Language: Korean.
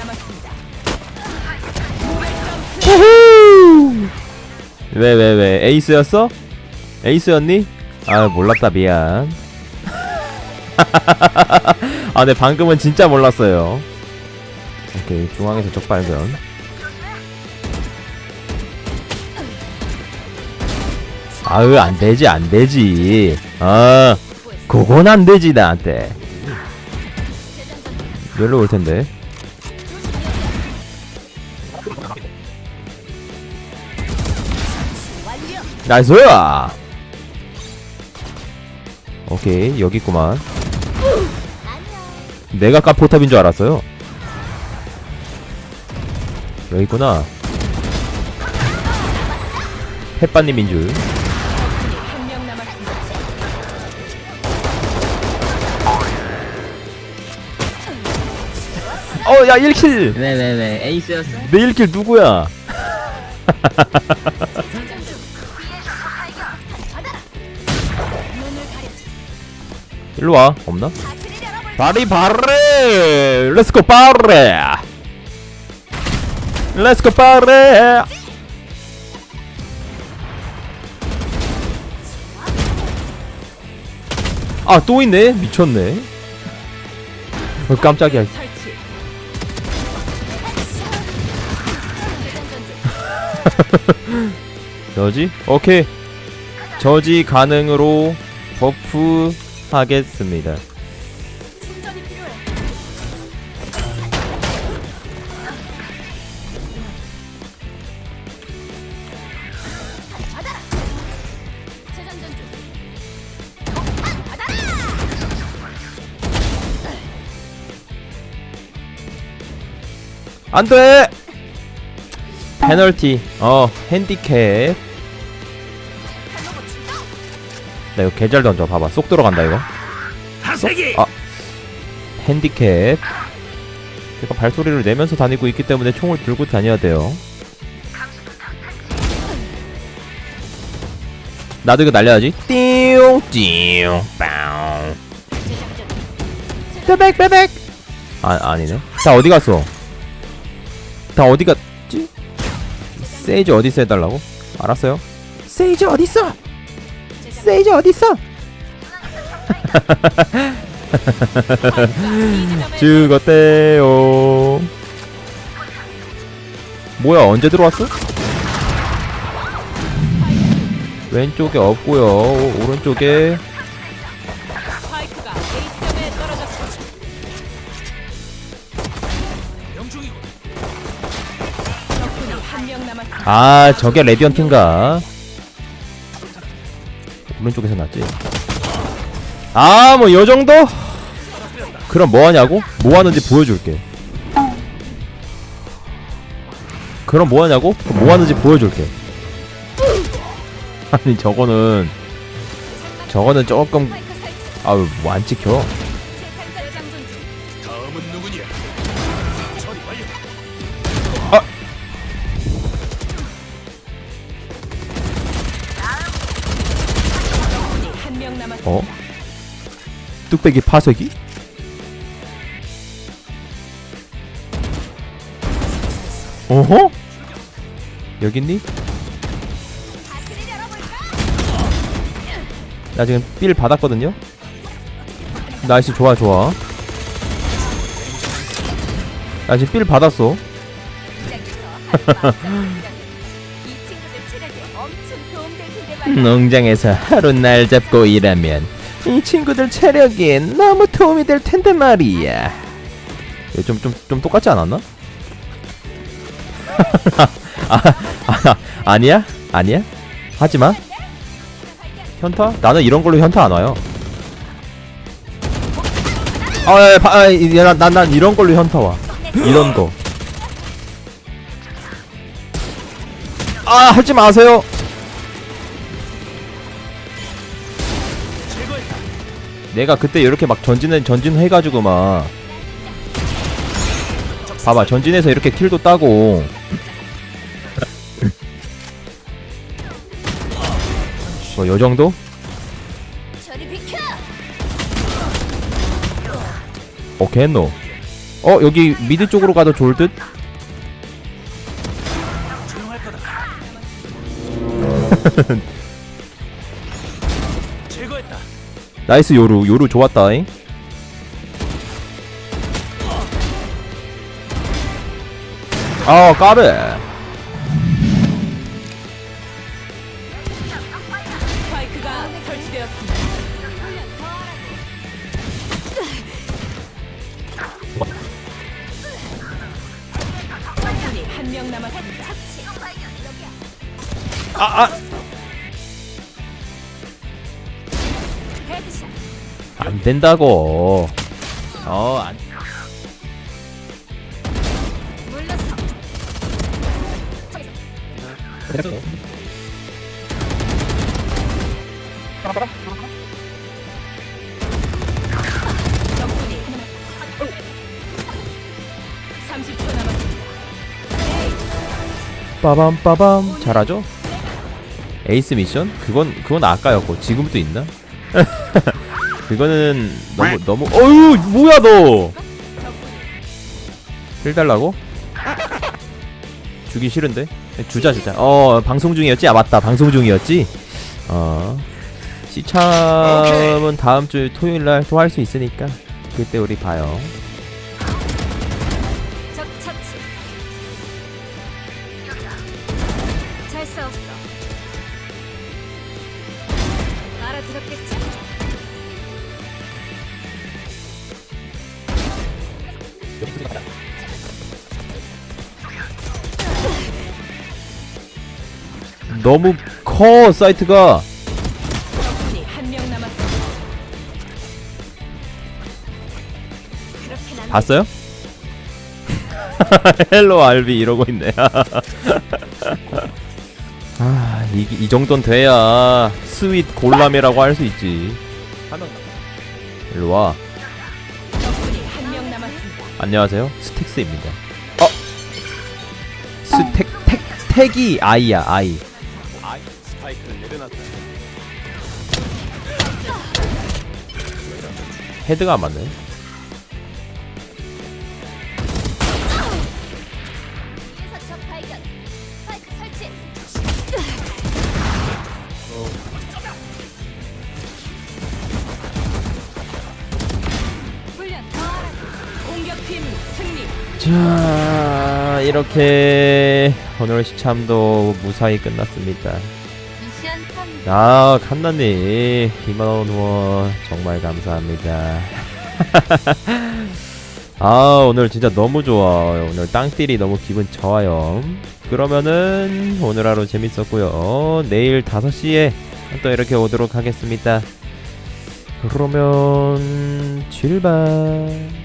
남았습니다. 왜 왜 왜? 에이스였어? 에이스였니? 아 몰랐다 미안. 아 네 방금은 진짜 몰랐어요. 오케이 중앙에서 적 발견 아으 안되지 안 되지. 아 그건 안 되지 나한테. 열로 올 텐데 나이스야 오케이 여기 있구만 내가 아까 포탑인 줄 알았어요 여기 있구나 햇반님인 줄. 어, 야, 1킬! 네네네 에이스였어? 내 1킬 누구야? 일로 와. 없나? 바리 바리! 렛츠고 바리! 렛츠고 바리! 아, 또 있네? 미쳤네. 어, 깜짝이야. 저지? 오케이. 저지 가능으로 버프 하겠습니다. 충전이 필요해. 받아라. 재장전 중. 안 돼! 페널티. 어, 핸디캡. 나 이거 개잘 던져. 봐봐. 쏙 들어간다, 이거. 쏙? 아. 핸디캡. 제가 발소리를 내면서 다니고 있기 때문에 총을 들고 다녀야 돼요. 나도 이거 날려야지. 띠용, 띠용, 빵. 빼백, 빼백! 아, 아니네. 다 어디 갔어? 다 어디 갔지? 세이지 어디 있어 해달라고? 알았어요. 세이지 어디 있어? 세이지 어디 있어? 죽었대요. 뭐야 언제 들어왔어? 왼쪽에 없고요. 오- 오른쪽에. 아 저게 레디언트인가? 오른쪽에서 났지. 아 뭐 요 정도? 그럼 뭐 하냐고? 뭐 하는지 보여줄게. 그럼 뭐 하냐고? 그럼 뭐 하는지 보여줄게. 아니 저거는 저거는 조금 아우 뭐안 찍혀. 어? 뚝배기 파쇄기? 어허? 여기 있니? 나 지금 삘 받았거든요? 나이스 좋아 좋아 나 지금 삘 받았어 농장에서 하루 날 잡고 일하면 이 친구들 체력에 너무 도움이 될 텐데 말이야. 좀 좀 좀 똑같지 않았나? 아, 아 아니야 아니야 하지 마. 현타? 나는 이런 걸로 현타 안 와요. 아, 아, 이- 난, 난, 난 이런 걸로 현타 와. 이런 거. 아, 하지 마세요. 내가 그때 이렇게 막 전진은 전진해가지고 막 봐봐 전진해서 이렇게 킬도 따고 뭐 요정도? 오케이 했노 어 여기 미드 쪽으로 가도 좋을 듯? 나이스 요루. 요루 좋았다잉? 아 까베. 남았습니다. 아아 안 된다고. 적군이 30초 남았습니다. 빠밤 빠밤 잘하죠? 에이스 미션? 그건 그건 아까였고 지금도 있나? 그거는 너무 너무 어유 뭐야 너? 힐 달라고? 주기 싫은데? 주자 주자. 어 방송 중이었지? 아 맞다 방송 중이었지? 어 시참은 다음 주 토요일 날 또 할 수 있으니까 그때 우리 봐요. 너무 커 사이트가 적군이 한명 남았습니다. 그렇게 난 봤어요? 헬로 알비 이러고 있네. 아, 이, 이 정도는 돼야 스윗 골람이라고 할 수 있지. 일로 와. 적군이 한명 남았습니다. 안녕하세요. 스택스입니다. 어? 스택 택 택이 아이야 아이. 스파이크를 내려놨다. 헤드가 안 맞네. 자, 이렇게 오늘 시참도 무사히 끝났습니다. 아, 칸나님, 김만원 후원 정말 감사합니다. 아, 오늘 진짜 너무 좋아. 오늘 땅딜이 너무 기분 좋아요. 그러면은 오늘 하루 재밌었고요. 내일 5시에 또 이렇게 오도록 하겠습니다. 그러면 출발.